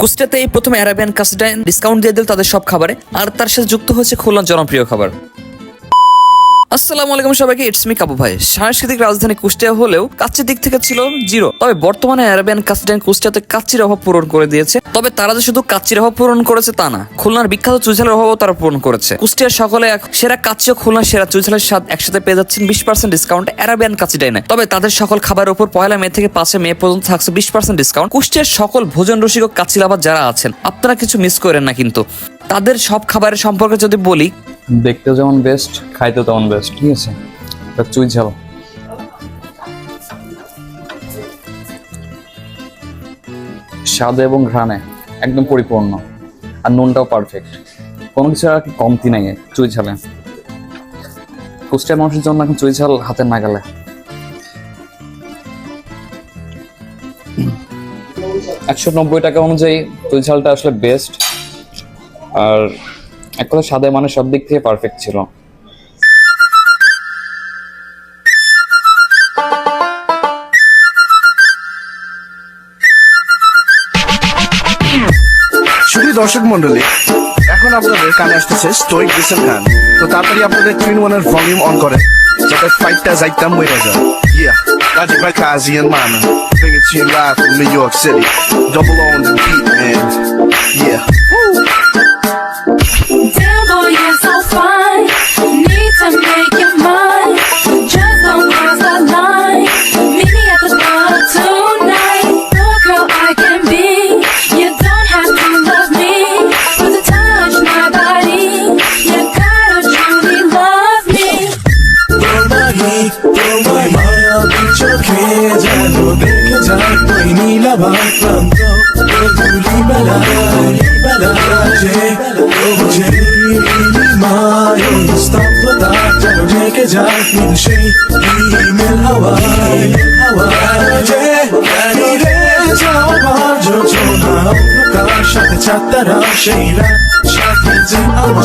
কুষ্টাতে এই প্রথম Arabian কাস্টাইন discount দিয়ে দিল তাদের সব খাবারে। আর তার সাথে যুক্ত হয়েছে খুলনার জনপ্রিয় খাবার। আসসালামু আলাইকুম সবাইকে ইটস মি কাবু ভাই। সাংস্কৃতিক রাজধানী কুষ্টিয়া হলেও কাচ্চির দিক থেকে ছিল জিরো। তবে বর্তমানে অ্যারাবিয়ান কাস্টাইন কুষ্টিয়াতে কাচ্চির অভাব পূরণ করে দিয়েছে। তবে তারা যে শুধু কাচ্চির অভাব পূরণ করেছে তা না, খুলনার বিখ্যাত অভাবও তারা পূরণ করেছে। কুষ্টিয়ার সকলে সেরা কাচ্চি ও খুলনার সেরা স্বাদ একসাথে পেয়ে যাচ্ছেন বিশ পার্সেন্ট ডিসকাউন্ট অ্যারাবিয়ান তবে তাদের সকল খাবারের উপর পয়লা মে থেকে পাঁচে মে পর্যন্ত থাকছে বিশ পার্সেন্ট ডিসকাউন্ট কুষ্টিয়ার সকল ভোজন রসিক ও কাচ্চি লাভার যারা আছেন, আপনারা কিছু মিস করেন না কিন্তু। তাদের সব খাবারের সম্পর্কে যদি বলি দেখতেও যেমন বেস্ট খাইতেও তেমন বেস্ট ঠিক আছে? চুই ঝাল। স্বাদে এবং ঘ্রাণে একদম পরিপূর্ণ, আর নুনটাও পারফেক্ট কোনো কিছু আর কমতি নাই চুই ঝালে। কুষ্টিয়ার মানুষের জন্য এখন চুই ঝাল হাতের নাগালে। একশো নব্বই টাকা অনুযায়ী চুই ঝালটা আসলে বেস্ট আর এক কথা স্বাদে মানে সব দিক থেকে পারফেক্ট ছিল। শুধু দর্শক মন্ডলী এখন আপনাদের কানে আসতেছে স্টোইক বিসেল গান তো তাড়াতাড়ি আপনাদের ওয়ানের ভলিউম অন করে যাতে ফাইটটা যাইতাম মরে যায়। Yeah, Raji by. তোমার মায়াবী চোখে যেন দেখে যায় ওই নীলাভার প্রান্ত ধুলি বেলা বেলা যে যে মায় স্তব্ধতা যেন ঢেকে যায় কিন্তু সেই ইমেল হাওয়ায় হাওয়ায় যে রে যাওয়ার যোজনা অন্ধকার সাথে চাঁদারা সেই রাত সাথে যে আমার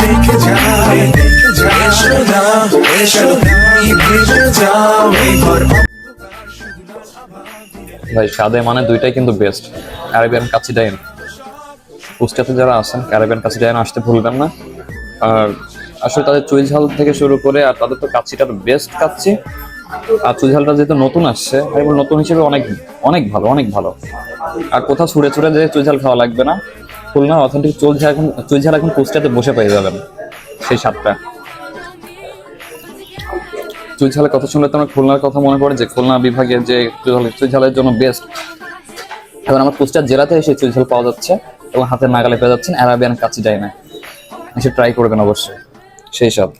দেখে যায় এসো না, এসো তুমি যাও, এই ঘর ভাই, স্বাদে মানে দুইটাই কিন্তু বেস্ট অ্যারাবিয়ান কাচ্চি ডাইন কুষ্টিয়াতে যারা আছেন অ্যারাবিয়ান কাচ্চি ডাইন আসতে ভুলবেন না। আর আসলে তাদের চুই ঝাল থেকে শুরু করে, আর তাদের তো কাচ্চিটা বেস্ট কাচ্চি আর চুই ঝালটা যেহেতু নতুন আসছে বলব নতুন হিসেবে অনেক অনেক ভালো অনেক ভালো। আর কোথাও ছুড়ে ছুড়ে যে চুই ঝাল খাওয়া লাগবে না। খুলনা অথেন্টিক চুই ঝাল এখন চুই ঝাল এখন কুষ্টিয়াতে বসে পেয়ে যাবেন সেই স্বাদটা চুল ঝালের কথা শুনলে তো আমার খুলনার কথা মনে পড়ে যে খুলনা বিভাগের যে চুল ঝালের জন্য বেস্ট এখন আমার কুষ্টিয়ার জেলাতে এসে চুল ঝাল পাওয়া যাচ্ছে এবং হাতে নাগালে পেয়ে যাচ্ছেন অ্যারাবিয়ান কাছে যায় না এসে ট্রাই করবেন অবশ্যই। সেই সব।